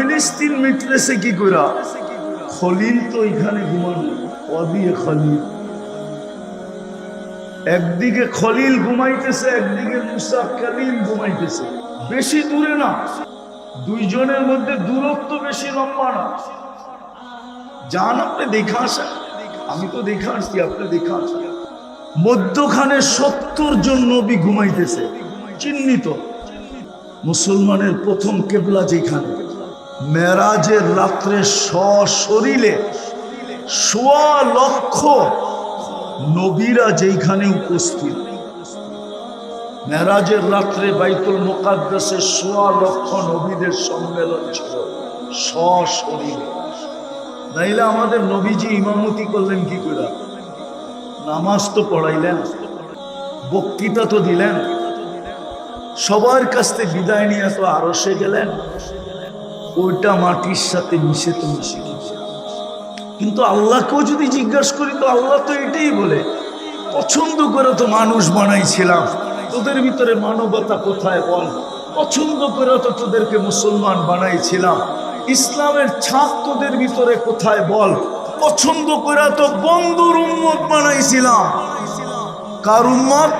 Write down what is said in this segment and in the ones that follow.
ফিলিস্তিন মিটতেছে কি করা খলিল তো এখানে ঘুমানো। অদিয়ে খলিল। একদিকে খলিল ঘুমাইতেছে, একদিকে মুসা কালিল ঘুমাইতেছে। বেশি দূরে না। দুইজনের মধ্যে দূরত্ব বেশি লম্বা না। যান, আপনি দেখে আসেন। আমি তো দেখে আসছি, আপনি দেখে আসেন। মধ্যখানে সত্তর জন নবী ঘুমাইতেছে। চিহ্নিত। মুসলমানের প্রথম কেবলা যেখানে। মেরাজের রাত্রে সশরীরে সোয়া লক্ষ নবীরা যেখানে উপস্থিত। মেরাজের রাত্রে বাইতুল মোকাদ্দাসে সোয়া লক্ষ নবীদের সম্মেলন ছিল সশরীরে। নাইলে আমাদের নবীজি ইমামতি করলেন কি করে? নামাজ তো পড়াইলেন, বক্তৃতা তো দিলেন। সবার কাছ থেকে বিদায় নিয়ে তো আরসে গেলেন। ওইটা মাটির সাথে মিশে তো মিশে কিন্তু আল্লাহকেও যদি জিজ্ঞাসা করি, তো আল্লাহ তো এটাই বলে, পছন্দ করে তো মানুষ বানাইছিলাম, তোদের ভিতরে মানবতা কোথায় বল? পছন্দ করে তো তোদেরকে মুসলমান বানাইছিলাম, ইসলামের ছাপ তোদের ভিতরে কোথায় বল? পছন্দ করে তো বন্ধুর উম্মত বানাইছিলাম। কার উম্মত?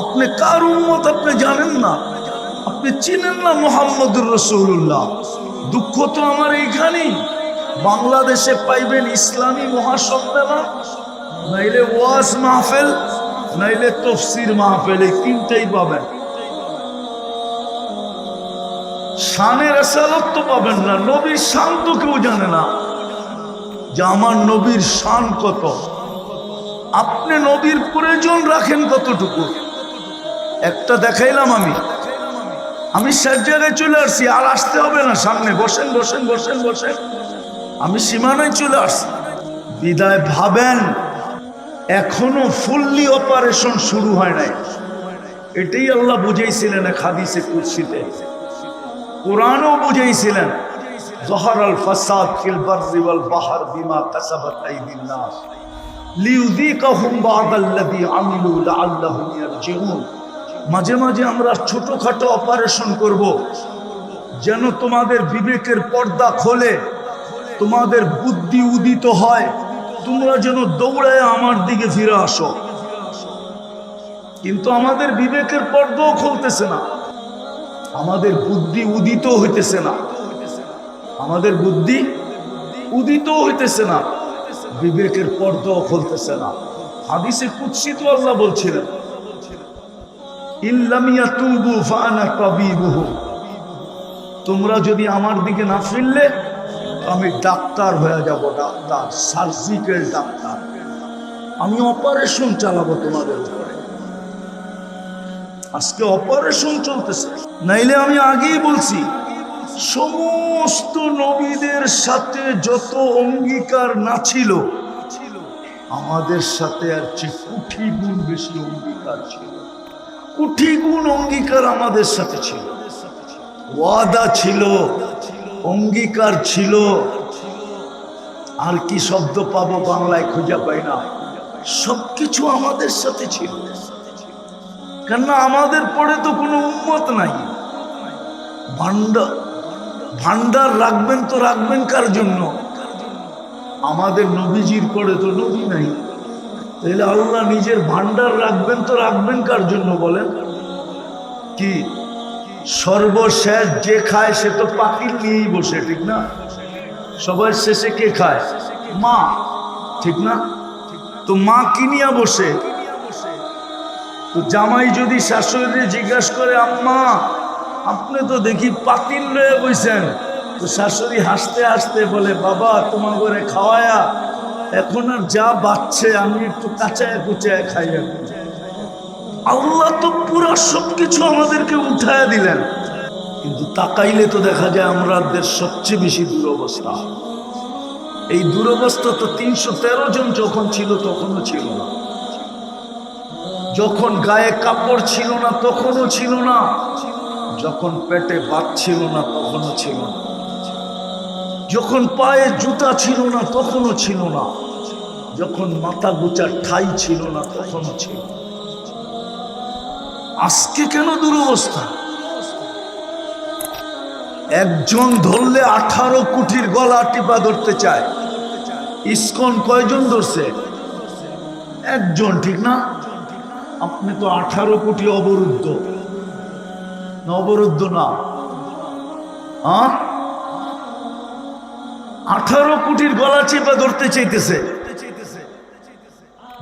আপনি কার উম্মত? আপনি জানেন না। আপনি চিনেন না মোহাম্মদুর রসুল্লাহ দুঃখ তো আমার এইখানেই। বাংলাদেশে পাইবেন ইসলামী মহাসম্মেলন, নাইলে ওয়াজ মাহফেল, নাইলে তফসির মাহফেল এই তিনটাই পাবেন। শানের আসালত তো পাবেন না, নবীর শান তো কেউ জানে না যে আমার নবীর শান কত। আপনি নবীর প্রয়োজন রাখেন কতটুকু? একটা দেখাইলাম আমি। আমি শেষ জায়গায় চলে আসছি, আর আসতে হবে না সামনে। বসেন বসেন বসেন বসেন। আমি সীমানায় চলে আসছি। বিদায় ভাবেন, এখনও ফুললি অপারেশন শুরু হয় নাই। এটাই আল্লাহ বুঝাইছিলেন এক হাদিসে কোরআনও বুঝাইছিলেন, জহর আল ফাসাদ মাঝে মাঝে আমরা ছোটখাটো অপারেশন করব। যেন তোমাদের বিবেকের পর্দা খোলে, তোমাদের বুদ্ধি উদিত হয়, তোমরা যেন দৌড়ায় আমার দিকে ফিরে আসো। কিন্তু আমাদের বিবেকের পর্দাও খুলতেছে না। আমাদের বুদ্ধি উদিত হইতেছে না। আমাদের বুদ্ধি উদিত হইতেছে না। বিবেকের পর্দাও খুলতেছে না। হাদিসে কুৎসিত আল্লাহ বলছিলেন তোমরা যদি আমার দিকে না ফিরলে, আমি ডাক্তার হয়ে যাব, ডাক্তার, সার্জিক্যাল ডাক্তার। আমি অপারেশন চালাবো তোমাদের উপরে। আজকে অপারেশন চলতেছে। নাইলে আমি আগেই বলছি, সমস্ত নবীদের সাথে যত অঙ্গীকার না ছিল, আমাদের সাথে আর চেয়ে কুঠি গুণ বেশি অঙ্গীকার ছিল। কুঠি গুণ অঙ্গীকার আমাদের সাথে ছিল। ওয়াদা ছিল, অঙ্গীকার ছিল। আর কি শব্দ পাবো বাংলায় খুঁজে পাই না। সবকিছু আমাদের সাথে ছিল। কেননা আমাদের পরে তো কোনো উন্মত নাই। ভান্ডার ভান্ডার রাখবেন তো রাখবেন কার জন্য? আমাদের নবীজির পরে তো নবী নাই। তাহলে আল্লাহ নিজের ভান্ডার রাখবেন তো রাখবেন কার জন্য বলেন? কি? সর্বশেষ যে খায় সে তো পাতিল নিয়েই বসে, ঠিক না? সবার শেষে কে খায়? মা, ঠিক না? তো মা কিনিয়া বসে? তো জামাই যদি শাশুড়ি জিজ্ঞাসা করে, আম্মা, আপনি তো দেখি পাতিল লয়ে বইছেন। তো শাশুড়ি হাসতে হাসতে বলে, বাবা, তোমার ঘরে খাওয়ায়া এখন আর যা বাচ্চে আমি একটু কাঁচায় কুচায় খাই আল্লাহ তো পুরো সবকিছু আমাদেরকে উঠায় দিলেন। কিন্তু তাকাইলে তো দেখা যায় আমাদের সবচেয়ে বেশি দুরবস্থা। এই দুরবস্থা তো তিনশো তেরো জন যখন ছিল, তখনও ছিল না। যখন গায়ে কাপড় ছিল না, তখনও ছিল না। যখন পেটে ভাত ছিল না, তখনও ছিল না। যখন পায়ে জুতা ছিল না, তখনও ছিল না। যখন মাথা গুচার ঠাই ছিল না, তখনও ছিল। আজকে কেন দুরবস্থা? একজন ধরলে আঠারো কোটির গলা টিপা ধরতে চায়। ইস্কন কয়জন ধরছে? একজন, ঠিক না? আপনি তো আঠারো কোটি অবরুদ্ধ। না অবরুদ্ধ না। হ্যাঁ? আঠারো কোটির গলা চেপা ধরতে চাইতেছে।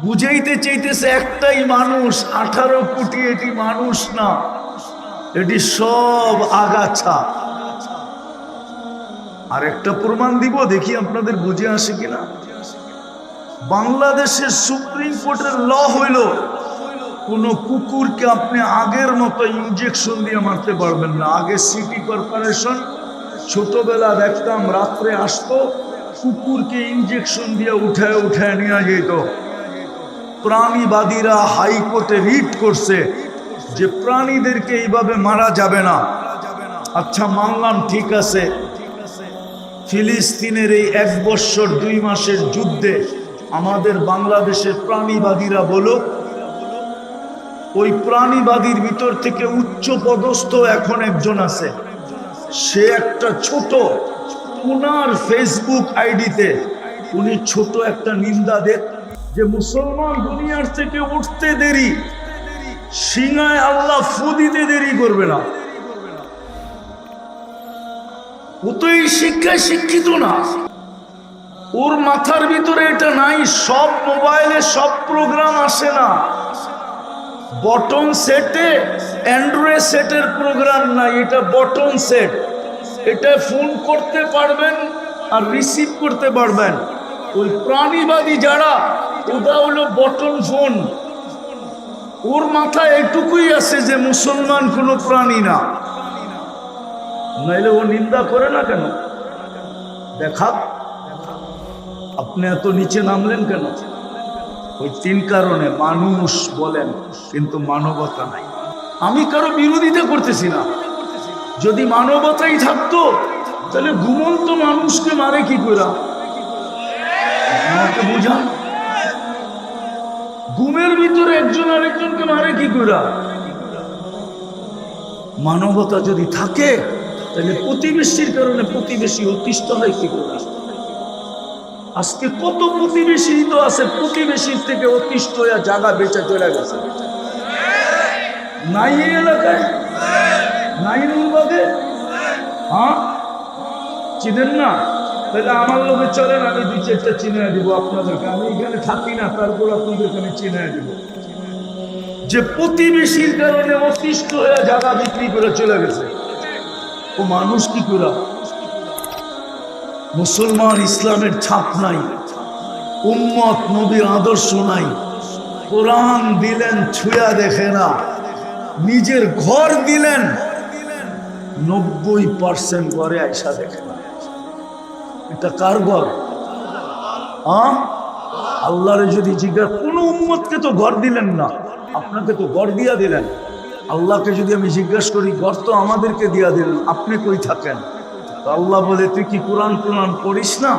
বুঝাইতে চাইতেছে একটাই মানুষ, আঠারো কোটি এটি মানুষ না, এটি সব আগাছা। আর একটা প্রমাণ দিব, দেখি আপনাদের বুঝে আসে কিনা। বাংলাদেশের সুপ্রিম কোর্টের ল হইল, কোন কুকুরকে আপনি আগের মতো ইঞ্জেকশন দিয়ে মারতে পারবেন না। আগে সিটি কর্পোরেশন ছোটবেলা দেখতাম রাত্রে আসতো, কুকুরকে ইঞ্জেকশন দিয়ে উঠায় উঠায় নিয়ে যেত। প্রাণীবাদীরা হাইকোর্টে রিট করছে যে প্রাণীদেরকে এইভাবে মারা যাবে না। আচ্ছা মানলাম ঠিক আছে। ফিলিস্তিনের এই এক বৎসর দুই মাসের যুদ্ধে আমাদের বাংলাদেশের প্রাণীবাদীরা বলো, ওই প্রাণীবাদীর ভিতর থেকে উচ্চ পদস্থ এখন একজন আছে। সে একটা ছোট, উনার ফেসবুক আইডিতে উনি ছোট একটা নিন্দা দেন যে মুসলমান দুনিয়ার থেকে উঠতে দেরি, সিংহায় আল্লাহ ফু দিতে দেরি করবে না। ও তো এই শিক্ষায় শিক্ষিত না। ওর মাথার ভিতরে এটা নাই, সব মোবাইলে সব প্রোগ্রাম আসে না। বটন সেটে অ্যান্ড্রয়েড সেটের প্রোগ্রাম নাই, এটা বটন সেট এটা ফোন করতে পারবেন আর রিসিভ করতে পারবেন। ওই প্রাণীবাদী যারা ওটা হলো বটন ফোন ওর মাথায় এটুকুই আছে যে মুসলমান কোনো প্রাণী না। নাইলে ও নিন্দা করে না কেন? দেখা। আপনি এত নিচে নামলেন কেন? ওই তিন কারণে মানুষ বলেন, কিন্তু মানবতা নাই। আমি কারও বিরোধিতা করতেছি না। যদি মানবতাই থাকতো, তাহলে ঘুমন্ত মানুষকে মারে কি আমাকে বুঝান? ঘুমের ভিতরে একজন আরেকজনকে মারে কি করে মানবতা যদি থাকে, তাহলে প্রতিবেশীর কারণে প্রতিবেশী অতিষ্ঠ হয় কি করে? আজকে কত প্রতিবেশী তো আছে, প্রতিবেশীর থেকে অতিষ্ঠ হয়ে জায়গা বেঁচে চলে গেছে। নাই এই এলাকায়? নাই নুরবাগে হ্যাঁ? চিনেন না? তাহলে আমার লোকে চলেন আমি দুই চারটা চিনে দিব আপনাদেরকে। আমি এখানে থাকি না, তারপর আপনাদেরকে আমি চিনে দিব। যে প্রতিবেশীর কারণে অতিষ্ঠ হয়ে জায়গা বিক্রি করে চলে গেছে। ও মানুষ কি করে? মুসলমান ইসলামের ছাপ নাই, উম্মত নবীর আদর্শ নাই, কোরআন দিলেন, ছুঁয়া দেখে না, নিজের ঘর দিলেন, নব্বই পার্সেন্ট ঘরে আইসা দেখে না। এটা কার ঘর? আল্লাহরে যদি জিজ্ঞাসা, কোনো উম্মতকে তো ঘর দিলেন না, আপনাকে তো ঘর দিয়া দিলেন। আল্লাহকে যদি আমি জিজ্ঞাসা করি, ঘর তো আমাদেরকে দিয়া দিলেন, আপনি কই থাকেন? আল্লাহ বলে, তুই কি কোরআন কোরআন পড়িস না?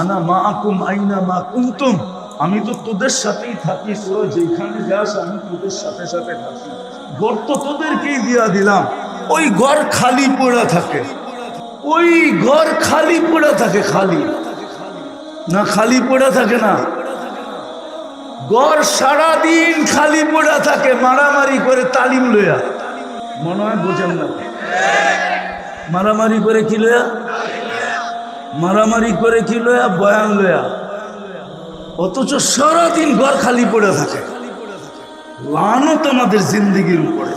আনা মা আকুম আইনা মা কুমতুম আমি তো তোদের সাথেই থাকি যেখানে যাস, আমি তোদের সাথে সাথে থাকি। ঘর তো তোদেরকেই দিয়া দিলাম। ওই ঘর খালি পড়া থাকে। ওই ঘর খালি পড়া থাকে, খালি। না, খালি পড়া থাকে না। ঘর সারাদিন খালি পড়া থাকে, মারামারি করে তালিম লইয়া। মনে হয় বোঝেন না। মারামারি করে কি লয়া? মারামারি করে কি লয়া? বয়ান লয়া। অথচ সারাদিন ঘর খালি পড়ে থাকে। লানত আমাদের জিন্দিগির উপরে।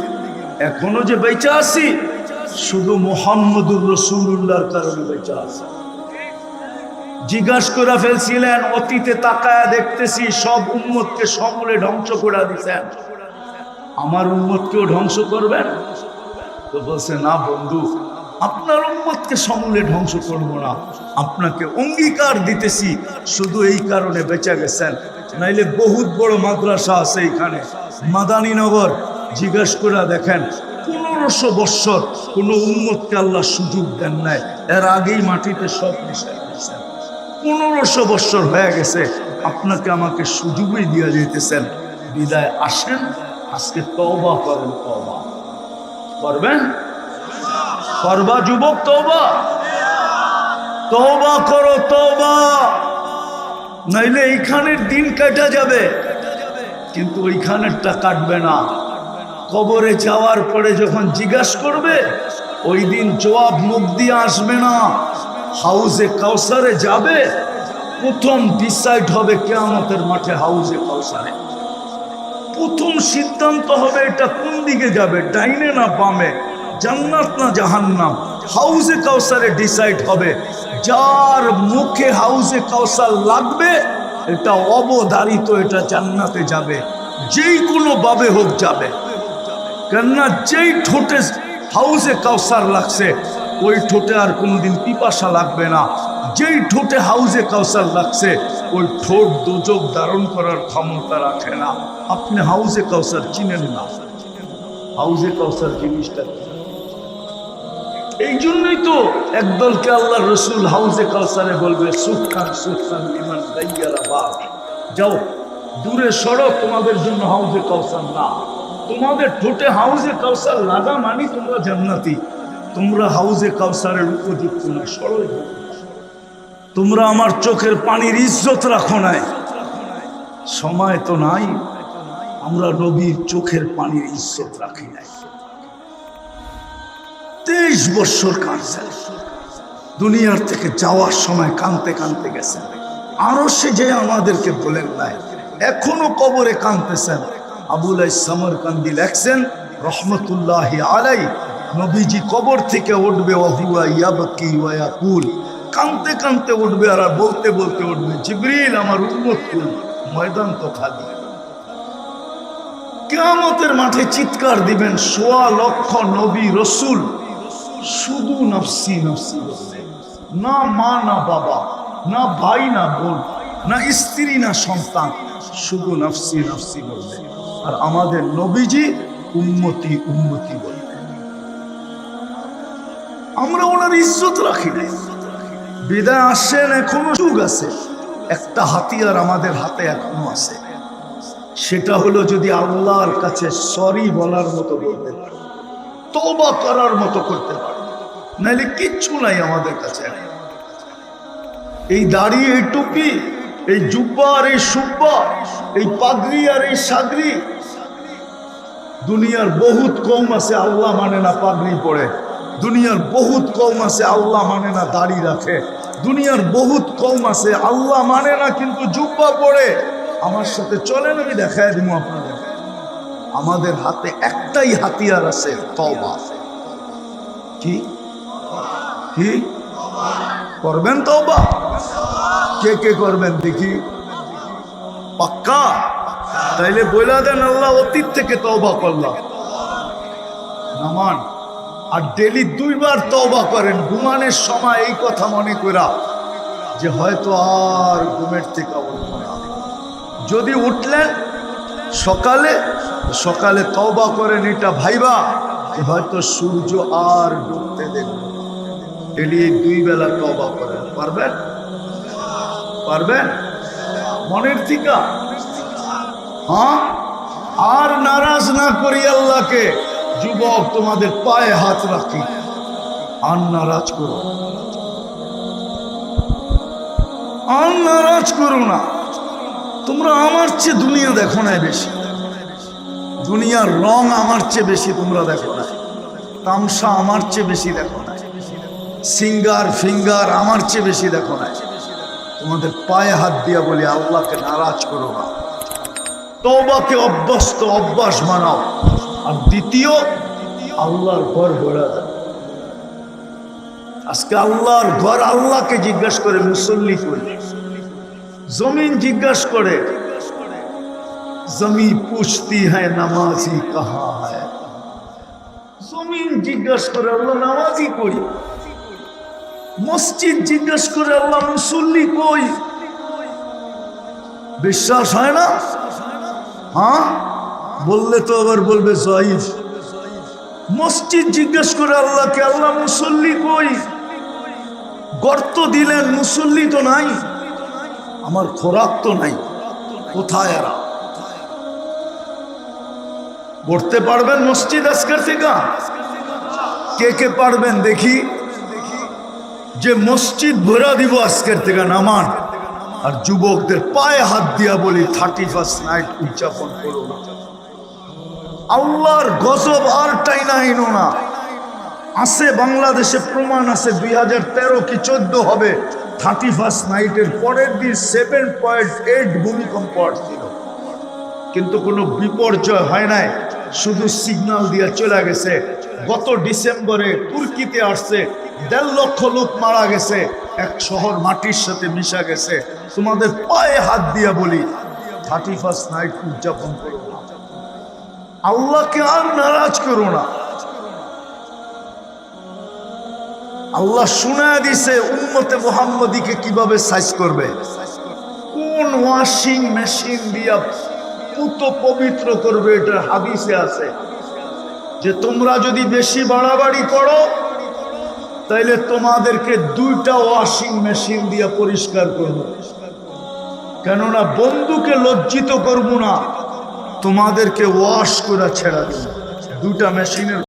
এখনও যে বেঁচে আছি, শুধু মোহাম্মদুর রসুল্লাহর কারণে বেঁচে আছি। জিজ্ঞাসা করে ফেলছিলেন, অতীতে তাকায়া দেখতেছি, সব উম্মতকে সমূলে ধ্বংস করে দিছেন। আমার উম্মতকেও ধ্বংস করবেন? তো বলছে, না বন্ধু আপনার উম্মতকে সমূলে ধ্বংস করব না। আপনাকে অঙ্গীকার দিতেছি, শুধু এই কারণে বেঁচে গেছেন। নাইলে বহুত বড় মাদ্রাসা আছে এখানে মাদানীনগর, জিজ্ঞেস করে দেখেন, পনেরোশো বৎসর কোনো উম্মতকে আল্লাহ সুযোগ দেন নাই। এর আগেই মাটিতে সব মিশাই দিয়েছেন পনেরোশো বৎসর হয়ে গেছে, আপনাকে আমাকে সুযোগই দিয়ে যেতেছেন বিদায় আসেন, আজকে তবা করেন তবা করবেন করবা যুবক, তওবা। তওবা করো, তওবা। নাইলে এইখানের দিন কাটা যাবে। কিন্তু ওইখানেরটা কাটবে না। কবরে যাওয়ার পরে যখন জিজ্ঞাস করবে, ওই দিন জবাব মুখ দিয়ে আসবে না। হাউজে কাউসারে যাবে। প্রথম ডিসাইড হবে কেয়ামতের মাঠে হাউজে কাউসারে। প্রথম সিদ্ধান্ত হবে এটা কোন দিকে যাবে, ডাইনে না বামে? জান্নাত না জাহান্নাম? হাউজে কাউসারে ডিসাইড হবে। যার মুখে হাউজে কাউসার লাগবে, এটা অবধারিত, এটা জান্নাতে যাবে। যেই কোনো বাবে হোক যাবে। কেননা যেই ঠোঁটে হাউজে কাউসার লাগছে, ওই ঠোঁটে আর কোনোদিন পিপাসা লাগবে না। যেই ঠোঁটে হাউজে কাউসার লাগছে, ওই ঠোঁট দুযোগ ধারণ করার ক্ষমতা রাখে না। আপনি হাউজে কাউসার চিনেন না। হাউজে কাউসার জিনিসটা? এই জন্যই তো একদলকে আল্লাহ রসুল হাউজে কালসারে বলবে সুখান সুখান বিমান গাইয়ারা বাপ যাও, দূরে সড়ক তোমাদের জন্য হাউজে কাউসার না। তোমাদের ঠোঁটে হাউজে কাউসার লাগা মানি তোমরা জান্নাতি। তোমরা হাউজে কাউসারের উপযুক্ত না সরল তোমরা আমার চোখের পানির ইজ্জত রাখো নাই। সময় তো নাই। আমরা নবীর চোখের পানির ইজ্জত রাখি নাই। তেইশ বছর কাঁদছেন দুনিয়ার থেকে যাওয়ার সময় কানতে কানতে গেছেন। আরও সে যে আমাদেরকে বলেন নাই, এখনও কবরে কানতেছেন। আবুল সামর কান্দি লেখছেন, রহমতুল্লাহ আলাই, নবীজি কবর থেকে উঠবে কানতে কানতে উঠবে আর বলতে বলতে উঠবে, জিবরিল, আমার উন্মত ময়দান তো খালি। কেয়ামতের মাঠে চিৎকার দিবেন, সোয়া লক্ষ নবী রসুল। শুধু নফসি নফসি। না মা, না বাবা, না ভাই, না বোন, না স্ত্রী, না সন্তান, শুধু নফসি নফসি বলবে। আর আমাদের নবীজি উন্মতি উন্মতি বলবে। আমরা ওনার ইজ্জত রাখি না বিদায় আসেন, এখনও যুগ আছে। একটা হাতিয়ার আমাদের হাতে এখনও আছে। সেটা হলো যদি আল্লাহর কাছে সরি বলার মতো বলতে পারে তবা করার মতো করতে পারে। নাহলে কিচ্ছু নাই আমাদের কাছে। এই দাড়ি, এই টুপি, এই জুব্বা আর এই সুব্বা, এই পাগড়ি আর এই সাগরি, দুনিয়ার বহুত কম আছে, আল্লাহ মানে না পাগড়ি পড়ে দুনিয়ার বহুত কম আছে, আল্লাহ মানে না দাড়ি রাখে। দুনিয়ার বহুত কম আছে, আল্লাহ মানে না কিন্তু জুব্বা পড়ে আমার সাথে চলেন, আমি দেখাই দিব আপনাদের। আমাদের হাতে একটাই হাতিয়ার আছে, তওবা। কি? কি? করবেন তওবা? কে কে করবেন দেখি। পাক্কা? তাইলে বইলা দেন আল্লাহ, অতীত থেকে তওবা করলাম। নামান, আর ডেলি দুইবার তওবা করেন, ঘুমানোর সময় এই কথা মনে করা যে হয়তো আর ঘুমের থেকে যদি উঠলেন, সকালে সকালে তওবা করেন, এটা ভাইবা হয়তো সূর্য আর ডুবতে দেখব ডেলি দুই বেলা তওবা করেন। পারবেন? পারবেন? মনের থিকা হ্যাঁ? আর নারাজ না করি আল্লাহকে, যুবক তোমাদের পায়ে হাত রাখি। আর নারাজ করো আর নারাজ করো না। তোমরা আমার চেয়ে দুনিয়া দেখো না বেশি। দুনিয়ার রং আমার চেয়ে বেশি তোমরা দেখো না তামসা আমার চেয়ে বেশি দেখো না সিঙ্গার ফিঙ্গার আমার চেয়ে বেশি দেখো না। তোমাদের পায়ে হাত দিয়া বলি, আল্লাহকে নারাজ করো না। তবাকে অভ্যস্ত অভ্যাস মানাও। আর দ্বিতীয়, আল্লাহর ঘর দাও। আজকে আল্লাহর ঘর আল্লাহকে জিজ্ঞাসা করে, মুসল্লি করে জমিন জিজ্ঞাসা করে, জমি পুছতি হ্যাঁ নামাজি কাহা হ্যাঁ জমিন জিজ্ঞাসা করে, আল্লাহ নামাজি কই মসজিদ জিজ্ঞেস করে আল্লাহ মুসল্লি কই? বিশ্বাস হয় না? হ্যাঁ? বললে তো আবার বলবে জয়ীফ। মসজিদ জিজ্ঞেস করে আল্লাহকে, আল্লাহ মুসল্লি কই? গর্ত দিলেন মুসল্লি তো নাই। আমার খোরাক তো নাই। কোথায় এরা? গড়তে পারবেন মসজিদ আজকের থেকে? কে কে পারবেন দেখি? যে মসজিদ ভরা দিব আজকের থেকে নামান আর যুবকদের পায়ে হাত দিয়া বলি, থার্টি ফার্স্ট নাইট উদযাপন করো আল্লাহর গজব আর টাইনা আইনো না। আছে বাংলাদেশে প্রমাণ আছে দুই হাজার তেরো কি চোদ্দ হবে। থার্টি ফার্স্ট নাইটের পরের দিন সেভেন পয়েন্ট এইট ভূমিকম্প আসছিল। কিন্তু কোনো বিপর্যয় হয় নাই। শুধু সিগন্যাল দিয়ে চলে গেছে। গত ডিসেম্বরে তুর্কিতে আসছে। দেড় লক্ষ লোক মারা গেছে, এক শহর মাটির সাথে মিশা গেছে। তোমাদের পায়ে হাত দিয়া বলি, থার্টি ফার্স্ট নাইট উদযাপন করো না। আল্লাহকে আর নারাজ করো না। আল্লাহ শুনায় দিছে, উম্মতে মোহাম্মদীকে কীভাবে সাইজ করবে? কোন ওয়াশিং মেশিন দিয়া পুত পবিত্র করবে এটা হাদিসে আছে। যে তোমরা যদি বেশি বাড়াবাড়ি করো তাইলে তোমাদেরকে দুইটা ওয়াশিং মেশিন দিয়ে পরিষ্কার করব। কেননা বন্ধুকে লজ্জিত করব না, তোমাদেরকে ওয়াশ করে ছেড়া দুটা মেশিনের